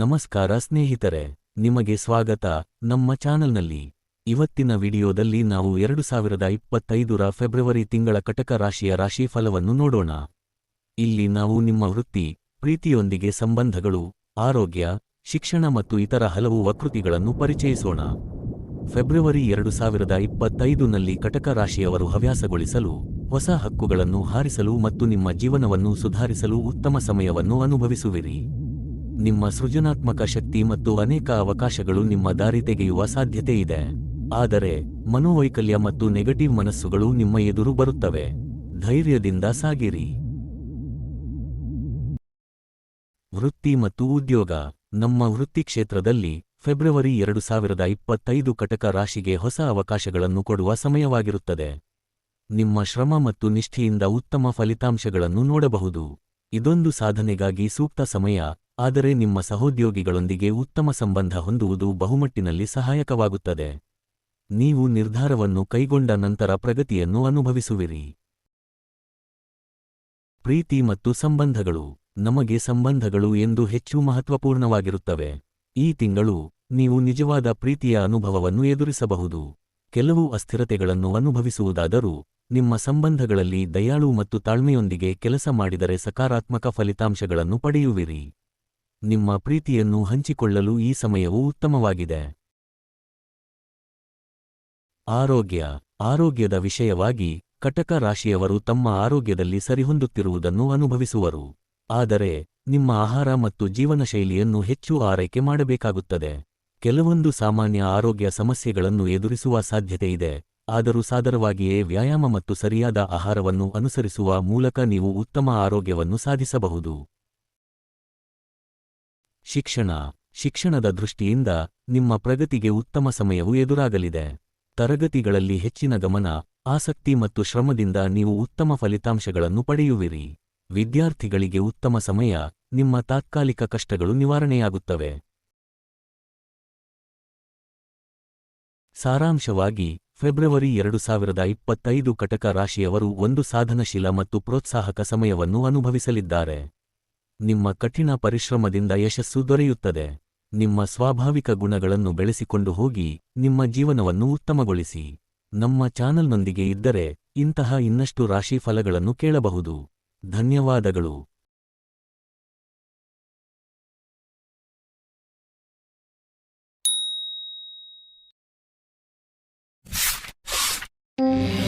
ನಮಸ್ಕಾರ ಸ್ನೇಹಿತರೆ, ನಿಮಗೆ ಸ್ವಾಗತ ನಮ್ಮ ಚಾನಲ್ನಲ್ಲಿ. ಇವತ್ತಿನ ವಿಡಿಯೋದಲ್ಲಿ ನಾವು ಎರಡು ಸಾವಿರದ ಇಪ್ಪತ್ತೈದರ ಫೆಬ್ರವರಿ ತಿಂಗಳ ಕಟಕ ರಾಶಿಯ ರಾಶಿ ಫಲವನ್ನು ನೋಡೋಣ. ಇಲ್ಲಿ ನಾವು ನಿಮ್ಮ ವೃತ್ತಿ, ಪ್ರೀತಿಯೊಂದಿಗೆ ಸಂಬಂಧಗಳು, ಆರೋಗ್ಯ, ಶಿಕ್ಷಣ ಮತ್ತು ಇತರ ಹಲವು ವಕೃತಿಗಳನ್ನು ಪರಿಚಯಿಸೋಣ. ಫೆಬ್ರವರಿ ಎರಡು ಸಾವಿರದ ಇಪ್ಪತ್ತೈದುನಲ್ಲಿ ಕಟಕ ರಾಶಿಯವರು ಹವ್ಯಾಸಗೊಳಿಸಲು, ಹೊಸ ಹಕ್ಕುಗಳನ್ನು ಹಾರಿಸಲು ಮತ್ತು ನಿಮ್ಮ ಜೀವನವನ್ನು ಸುಧಾರಿಸಲು ಉತ್ತಮ ಸಮಯವನ್ನು ಅನುಭವಿಸುವಿರಿ. ನಿಮ್ಮ ಸೃಜನಾತ್ಮಕ ಶಕ್ತಿ ಮತ್ತು ಅನೇಕ ಅವಕಾಶಗಳು ನಿಮ್ಮ ದಾರಿ ತೆಗೆಯುವ ಸಾಧ್ಯತೆ ಇದೆ. ಆದರೆ, ಮನೋವೈಕಲ್ಯ ಮತ್ತು ನೆಗೆಟಿವ್ ಮನಸ್ಸುಗಳು ನಿಮ್ಮ ಎದುರು ಬರುತ್ತವೆ. ಧೈರ್ಯದಿಂದ ಸಾಗಿರಿ. ವೃತ್ತಿ ಮತ್ತು ಉದ್ಯೋಗ. ನಮ್ಮ ವೃತ್ತಿ ಕ್ಷೇತ್ರದಲ್ಲಿ ಫೆಬ್ರವರಿ ಎರಡು ಸಾವಿರದ ಇಪ್ಪತ್ತೈದು ಕಟಕ ರಾಶಿಗೆ ಹೊಸ ಅವಕಾಶಗಳನ್ನು ಕೊಡುವ ಸಮಯವಾಗಿರುತ್ತದೆ. ನಿಮ್ಮ ಶ್ರಮ ಮತ್ತು ನಿಷ್ಠೆಯಿಂದ ಉತ್ತಮ ಫಲಿತಾಂಶಗಳನ್ನು ನೋಡಬಹುದು. ಇದೊಂದು ಸಾಧನೆಗಾಗಿ ಸೂಕ್ತ ಸಮಯ, ಆದರೆ ನಿಮ್ಮ ಸಹೋದ್ಯೋಗಿಗಳೊಂದಿಗೆ ಉತ್ತಮ ಸಂಬಂಧ ಹೊಂದುವುದು ಬಹುಮಟ್ಟಿನಲ್ಲಿ ಸಹಾಯಕವಾಗುತ್ತದೆ. ನೀವು ನಿರ್ಧಾರವನ್ನು ಕೈಗೊಂಡ ನಂತರ ಪ್ರಗತಿಯನ್ನು ಅನುಭವಿಸುವಿರಿ. ಪ್ರೀತಿ ಮತ್ತು ಸಂಬಂಧಗಳು ನಮಗೆ ಸಂಬಂಧಗಳು ಎಂದು ಹೆಚ್ಚು ಮಹತ್ವಪೂರ್ಣವಾಗಿರುತ್ತವೆ. ಈ ತಿಂಗಳು ನೀವು ನಿಜವಾದ ಪ್ರೀತಿಯ ಅನುಭವವನ್ನು ಎದುರಿಸಬಹುದು. ಕೆಲವು ಅಸ್ಥಿರತೆಗಳನ್ನು ಅನುಭವಿಸುವುದಾದರೂ ನಿಮ್ಮ ಸಂಬಂಧಗಳಲ್ಲಿ ದಯಾಳು ಮತ್ತು ತಾಳ್ಮೆಯೊಂದಿಗೆ ಕೆಲಸ ಮಾಡಿದರೆ ಸಕಾರಾತ್ಮಕ ಫಲಿತಾಂಶಗಳನ್ನು ಪಡೆಯುವಿರಿ. ನಿಮ್ಮ ಪ್ರೀತಿಯನ್ನು ಹಂಚಿಕೊಳ್ಳಲು ಈ ಸಮಯವು ಉತ್ತಮವಾಗಿದೆ. ಆರೋಗ್ಯ. ಆರೋಗ್ಯದ ವಿಷಯವಾಗಿ ಕಟಕ ರಾಶಿಯವರು ತಮ್ಮ ಆರೋಗ್ಯದಲ್ಲಿ ಸರಿಹೊಂದುತ್ತಿರುವುದನ್ನು ಅನುಭವಿಸುವರು. ಆದರೆ, ನಿಮ್ಮ ಆಹಾರ ಮತ್ತು ಜೀವನಶೈಲಿಯನ್ನು ಹೆಚ್ಚು ಆರೈಕೆ ಮಾಡಬೇಕಾಗುತ್ತದೆ. ಕೆಲವೊಂದು ಸಾಮಾನ್ಯ ಆರೋಗ್ಯ ಸಮಸ್ಯೆಗಳನ್ನು ಎದುರಿಸುವ ಸಾಧ್ಯತೆಯಿದೆ. ಆದರೂ ಸಾದರವಾಗಿಯೇ ವ್ಯಾಯಾಮ ಮತ್ತು ಸರಿಯಾದ ಆಹಾರವನ್ನು ಅನುಸರಿಸುವ ಮೂಲಕ ನೀವು ಉತ್ತಮ ಆರೋಗ್ಯವನ್ನು ಸಾಧಿಸಬಹುದು. ಶಿಕ್ಷಣ. ಶಿಕ್ಷಣದ ದೃಷ್ಟಿಯಿಂದ ನಿಮ್ಮ ಪ್ರಗತಿಗೆ ಉತ್ತಮ ಸಮಯವು ಎದುರಾಗಲಿದೆ. ತರಗತಿಗಳಲ್ಲಿ ಹೆಚ್ಚಿನ ಗಮನ, ಆಸಕ್ತಿ ಮತ್ತು ಶ್ರಮದಿಂದ ನೀವು ಉತ್ತಮ ಫಲಿತಾಂಶಗಳನ್ನು ಪಡೆಯುವಿರಿ. ವಿದ್ಯಾರ್ಥಿಗಳಿಗೆ ಉತ್ತಮ ಸಮಯ, ನಿಮ್ಮ ತಾತ್ಕಾಲಿಕ ಕಷ್ಟಗಳು ನಿವಾರಣೆಯಾಗುತ್ತವೆ. ಸಾರಾಂಶವಾಗಿ ಫೆಬ್ರವರಿ ಎರಡು ಸಾವಿರದ ಇಪ್ಪತ್ತೈದು ಕಟಕ ರಾಶಿಯವರು ಒಂದು ಸಾಧನಶೀಲ ಮತ್ತು ಪ್ರೋತ್ಸಾಹಕ ಸಮಯವನ್ನು ಅನುಭವಿಸಲಿದ್ದಾರೆ. ನಿಮ್ಮ ಕಠಿಣ ಪರಿಶ್ರಮದಿಂದ ಯಶಸ್ಸು ದೊರೆಯುತ್ತದೆ. ನಿಮ್ಮ ಸ್ವಾಭಾವಿಕ ಗುಣಗಳನ್ನು ಬೆಳೆಸಿಕೊಂಡು ಹೋಗಿ, ನಿಮ್ಮ ಜೀವನವನ್ನು ಉತ್ತಮಗೊಳಿಸಿ. ನಮ್ಮ ಚಾನಲ್ನೊಂದಿಗೆ ಇದ್ದರೆ ಇಂತಹ ಇನ್ನಷ್ಟು ರಾಶಿ ಫಲಗಳನ್ನು ಕೇಳಬಹುದು. ಧನ್ಯವಾದಗಳು. 嗯。